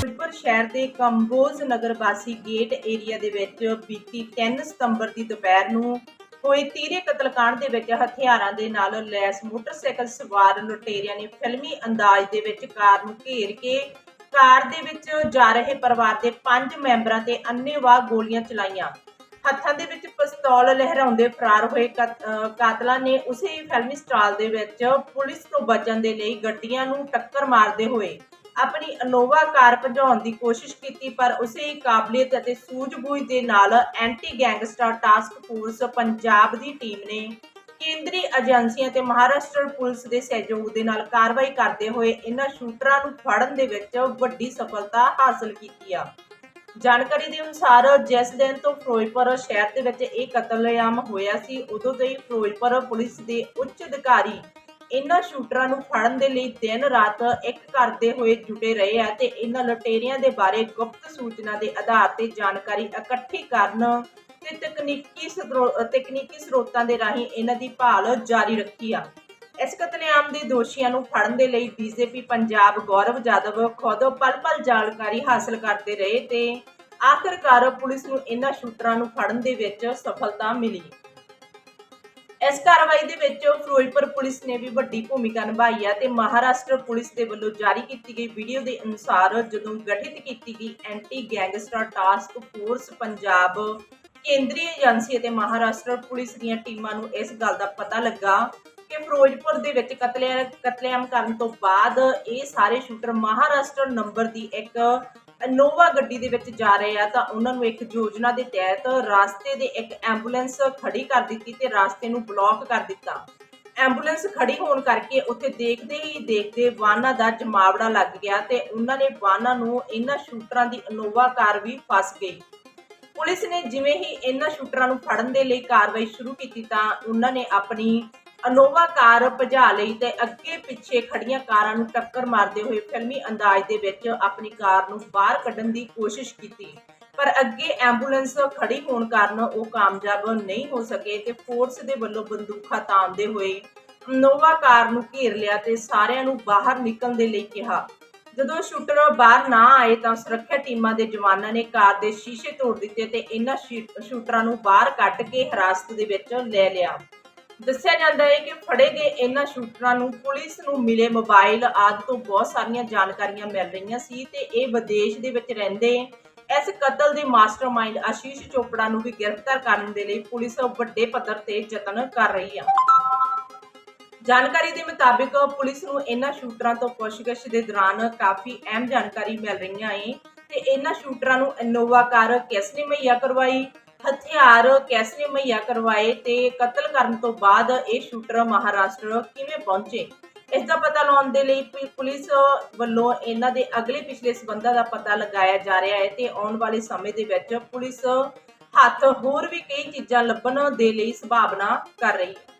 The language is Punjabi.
ਫਿਰੋਜ਼ਪੁਰ ਸ਼ਹਿਰ ਦੇ ਕੰਬੋਜ ਨਗਰ ਵਾਸੀ ਗੇਟ ਏਰੀਆ ਦੇ ਵਿੱਚ ਬੀਤੀ 3 ਸਤੰਬਰ ਦੀ ਦੁਪਹਿਰ ਨੂੰ ਹੋਏ ਤੀਰੇ ਕਤਲकांड ਦੇ ਵਿੱਚ ਹਥਿਆਰਾਂ ਦੇ ਨਾਲ ਲੈਸ ਮੋਟਰਸਾਈਕਲ ਸਵਾਰ ਲੁਟੇਰਿਆਂ ਨੇ ਫਿਲਮੀ ਅੰਦਾਜ਼ ਦੇ ਵਿੱਚ ਕਾਰ ਨੂੰ ਘੇਰ ਕੇ ਕਾਰ ਦੇ ਵਿੱਚ ਜਾ ਰਹੇ ਪਰਿਵਾਰ ਦੇ 5 ਮੈਂਬਰਾਂ ਤੇ ਅੰਨ੍ਹੇਵਾਹ ਗੋਲੀਆਂ ਚਲਾਈਆਂ। ਹੱਥਾਂ ਦੇ ਵਿੱਚ ਪਿਸਤੌਲ ਲਹਿਰਾਉਂਦੇ ਫਰਾਰ ਹੋਏ ਕਤ- ਅਹ, ਕਾਤਲਾਂ ਨੇ ਉਸੇ ਫਿਲਮੀ ਸਟਾਲ ਦੇ ਵਿੱਚ ਪੁਲਿਸ ਤੋਂ ਬਚਣ ਦੇ ਲਈ ਗੱਡੀਆਂ ਨੂੰ ਟੱਕਰ ਮਾਰਦੇ ਹੋਏ ਆਪਣੀ ਅਨੋਵਾ ਕਾਰ ਭਜਾਉਣ ਦੀ ਕੋਸ਼ਿਸ਼ ਕੀਤੀ, ਪਰ ਉਸੇ ਹੀ ਕਾਬਲੀਅਤ ਅਤੇ ਸੂਝ-ਬੂਝ ਦੇ ਨਾਲ anti gangster task force Punjab ਦੀ ਟੀਮ ਨੇ ਕੇਂਦਰੀ ਏਜੰਸੀਆਂ ਤੇ ਮਹਾਰਾਸ਼ਟਰ ਪੁਲਿਸ ਦੇ ਸਹਿਯੋਗ ਦੇ ਨਾਲ ਕਾਰਵਾਈ ਕਰਦੇ ਹੋਏ ਇਹਨਾਂ ਸ਼ੂਟਰਾਂ ਨੂੰ ਫੜਨ ਦੇ ਵਿੱਚ ਵੱਡੀ ਸਫਲਤਾ ਹਾਸਲ ਕੀਤੀ ਆ। ਜਾਣਕਾਰੀ ਦੇ ਅਨੁਸਾਰ ਜਿਸ ਦਿਨ ਤੋਂ ਫਿਰੋਜ਼ਪੁਰ ਸ਼ਹਿਰ ਦੇ ਵਿੱਚ ਇਹ ਕਤਲੇਆਮ ਹੋਇਆ ਸੀ, ਉਦੋਂ ਤੋਂ ਹੀ ਫਿਰੋਜ਼ਪੁਰ ਪੁਲਿਸ ਦੇ ਉੱਚ ਅਧਿਕਾਰੀ ਇਹਨਾਂ ਸ਼ੂਟਰਾਂ ਨੂੰ ਫੜਨ ਦੇ ਲਈ ਦਿਨ ਰਾਤ ਇੱਕ ਕਰਦੇ ਹੋਏ ਜੁਟੇ ਰਹੇ ਆ ਤੇ ਇਹਨਾਂ ਲੁਟੇਰਿਆਂ ਦੇ ਬਾਰੇ ਗੁਪਤ ਸੂਚਨਾ ਦੇ ਆਧਾਰ ਤੇ ਜਾਣਕਾਰੀ ਇਕੱਠੀ ਕਰਨ ਤੇ ਤਕਨੀਕੀ ਤਕਨੀਕੀ ਸਰੋਤਾਂ ਦੇ ਰਾਹੀਂ ਇਹਨਾਂ ਦੀ ਭਾਲ ਜਾਰੀ ਰੱਖੀ ਆ। ਇਸ ਕਤਲੇਆਮ ਦੇ ਦੋਸ਼ੀਆਂ ਨੂੰ ਫੜਨ ਦੇ ਲਈ ਬੀਜੇਪੀ ਪੰਜਾਬ ਗੌਰਵ ਜਾਦਵ ਖੁਦ ਪਲ-ਪਲ ਜਾਣਕਾਰੀ ਹਾਸਲ ਕਰਦੇ ਰਹੇ ਤੇ ਆਖਰਕਾਰ ਪੁਲਿਸ ਨੂੰ ਇਹਨਾਂ ਸ਼ੂਟਰਾਂ ਨੂੰ ਫੜਨ ਦੇ ਵਿੱਚ ਸਫਲਤਾ ਮਿਲੀ। ਇਸ ਕਾਰਵਾਈ ਦੇ ਵਿੱਚ ਫਿਰੋਜ਼ਪੁਰ ਪੁਲਿਸ ਨੇ ਵੀ ਵੱਡੀ ਭੂਮਿਕਾ ਨਿਭਾਈ ਹੈ ਤੇ ਮਹਾਰਾਸ਼ਟਰ ਪੁਲਿਸ ਦੇ ਵੱਲੋਂ ਜਾਰੀ ਕੀਤੀ ਗਈ ਵੀਡੀਓ ਦੇ ਅਨੁਸਾਰ ਜਦੋਂ ਗਠਿਤ ਕੀਤੀ ਗਈ anti gangster task force Punjab ਕੇਂਦਰੀ ਏਜੰਸੀ ਅਤੇ ਮਹਾਰਾਸ਼ਟਰ ਪੁਲਿਸ ਦੀਆਂ ਟੀਮਾਂ ਨੂੰ ਇਸ ਗੱਲ ਦਾ ਪਤਾ ਲੱਗਾ ਕਿ ਫਿਰੋਜ਼ਪੁਰ ਦੇ ਵਿੱਚ ਕਤਲੇ ਕਤਲੇਆਮ ਕਰਨ ਤੋਂ ਬਾਅਦ ਇਹ ਸਾਰੇ ਸ਼ੂਟਰ ਮਹਾਰਾਸ਼ਟਰ ਨੰਬਰ ਦੀ ਇੱਕ ਇਨੋਵਾ ਗੱਡੀ ਦੇ ਵਿੱਚ ਜਾ ਰਹੇ ਆ ਤਾਂ ਉਹਨਾਂ ਨੂੰ ਇੱਕ ਯੋਜਨਾ ਦੇ ਤਹਿਤ ਰਾਸਤੇ ਦੇ ਇੱਕ ਐਂਬੂਲੈਂਸ ਖੜੀ ਕਰ ਦਿੱਤੀ ਤੇ ਰਾਸਤੇ ਨੂੰ ਬਲੌਕ ਕਰ ਦਿੱਤਾ। ਐਂਬੂਲੈਂਸ ਖੜੀ ਹੋਣ ਕਰਕੇ ਉੱਥੇ ਦੇਖਦੇ ਹੀ ਦੇਖਦੇ ਵਾਹਨਾਂ ਦਾ ਜਮਾਵੜਾ ਲੱਗ ਗਿਆ ਤੇ ਉਹਨਾਂ ਨੇ ਵਾਹਨਾਂ ਨੂੰ ਇਹਨਾਂ ਸ਼ੂਟਰਾਂ ਦੀ ਇਨੋਵਾ ਕਾਰ ਵੀ ਫਸ ਗਈ। ਪੁਲਿਸ ਨੇ ਜਿਵੇਂ ਹੀ ਇਹਨਾਂ ਸ਼ੂਟਰਾਂ ਨੂੰ ਫੜਨ ਦੇ ਲਈ ਕਾਰਵਾਈ ਸ਼ੁਰੂ ਕੀਤੀ ਤਾਂ ਉਹਨਾਂ ਨੇ ਆਪਣੀ ਅਨੋਵਾ ਕਾਰ ਭਜਾ ਲਈ ਤੇ ਅੱਗੇ ਪਿੱਛੇ ਖੜੀਆਂ ਕਾਰਾਂ ਨੂੰ ਟੱਕਰ ਮਾਰਦੇ ਹੋਏ ਫਿਲਮੀ ਅੰਦਾਜ਼ ਦੇ ਵਿੱਚ ਆਪਣੀ ਕਾਰ ਨੂੰ ਬਾਹਰ ਕੱਢਣ ਦੀ ਕੋਸ਼ਿਸ਼ ਕੀਤੀ। ਪਰ ਅੱਗੇ ਐਂਬੂਲੈਂਸ ਖੜੀ ਹੋਣ ਕਾਰਨ ਉਹ ਕਾਮਯਾਬ ਨਹੀਂ ਹੋ ਸਕੇ ਤੇ ਫੋਰਸ ਦੇ ਵੱਲੋਂ ਬੰਦੂਕਾਂ ਤਾਣਦੇ ਹੋਏ ਅਨੋਵਾ ਕਾਰ ਨੂੰ ਘੇਰ ਲਿਆ ਤੇ ਸਾਰਿਆਂ ਨੂੰ ਬਾਹਰ ਨਿਕਲਣ ਦੇ ਲਈ ਕਿਹਾ। ਜਦੋਂ ਸ਼ੂਟਰ ਬਾਹਰ ਨਾ ਆਏ ਤਾਂ ਸੁਰੱਖਿਆ ਟੀਮਾਂ ਦੇ ਜਵਾਨਾਂ ਨੇ ਕਾਰ ਦੇ ਸ਼ੀਸ਼ੇ ਤੋੜ ਦਿੱਤੇ ਤੇ ਇਹਨਾਂ ਸ਼ੀ- ਸ਼ੂਟਰਾਂ ਨੂੰ ਬਾਹਰ ਕੱਢ ਕੇ ਹਿਰਾਸਤ ਦੇ ਵਿੱਚ ਲੈ ਲਿਆ। ਦੱਸਿਆ ਜਾਂਦਾ ਹੈ ਕਿ ਫੜੇ ਗਏ ਇਹਨਾਂ ਸ਼ੂਟਰਾਂ ਨੂੰ ਪੁਲਿਸ ਨੂੰ ਮਿਲੇ ਮੋਬਾਈਲ ਆਦਿ ਤੋਂ ਬਹੁਤ ਸਾਰੀਆਂ ਜਾਣਕਾਰੀਆਂ ਮਿਲ ਰਹੀਆਂ ਸੀ ਤੇ ਇਹ ਵਿਦੇਸ਼ ਦੇ ਵਿੱਚ ਰਹਿੰਦੇ ਇਸ ਕਤਲ ਦੇ ਮਾਸਟਰਮਾਈਂਡ ਆਸ਼ੀਸ਼ ਚੋਪੜਾ ਨੂੰ ਵੀ ਗ੍ਰਿਫਤਾਰ ਕਰਨ ਦੇ ਲਈ ਪੁਲਿਸ ਵੱਡੇ ਪੱਧਰ ਤੇ ਯਤਨ ਕਰ ਰਹੀ ਹੈ। ਜਾਣਕਾਰੀ ਦੇ ਮੁਤਾਬਿਕ ਪੁਲਿਸ ਨੂੰ ਇਹਨਾਂ ਸ਼ੂਟਰਾਂ ਤੋਂ ਪੁੱਛਗਿੱਛ ਦੇ ਦੌਰਾਨ ਕਾਫੀ ਅਹਿਮ ਜਾਣਕਾਰੀ ਮਿਲ ਰਹੀਆਂ ਏ ਤੇ ਇਹਨਾਂ ਸ਼ੂਟਰਾਂ ਨੂੰ ਇਨੋਵਾ ਕਾਰ ਕਿਸ ਨੇ ਮੁਹੱਈਆ ਕਰਵਾਈ? ਹਥਿਆਰ ਕਿਸ ਨੇ ਮੁਹੱਈਆ ਕਰਵਾਏ ਤੇ ਕਤਲ ਕਰਨ ਤੋਂ ਬਾਅਦ ਇਹ ਸ਼ੂਟਰ ਮਹਾਰਾਸ਼ਟਰ ਕਿਵੇਂ ਪਹੁੰਚੇ? ਇਸ ਦਾ ਪਤਾ ਲਾਉਣ ਦੇ ਲਈ ਪੁ- ਪੁਲਿਸ ਵੱਲੋਂ ਇਹਨਾਂ ਦੇ ਅਗਲੇ ਪਿਛਲੇ ਸਬੰਧਾਂ ਦਾ ਪਤਾ ਲਗਾਇਆ ਜਾ ਰਿਹਾ ਹੈ ਤੇ ਆਉਣ ਵਾਲੇ ਸਮੇਂ ਦੇ ਵਿੱਚ ਪੁਲਿਸ ਹੱਥ ਹੋਰ ਵੀ ਕਈ ਚੀਜ਼ਾਂ ਲੱਭਣ ਦੇ ਲਈ ਸੰਭਾਵਨਾ ਕਰ ਰਹੀ ਹੈ।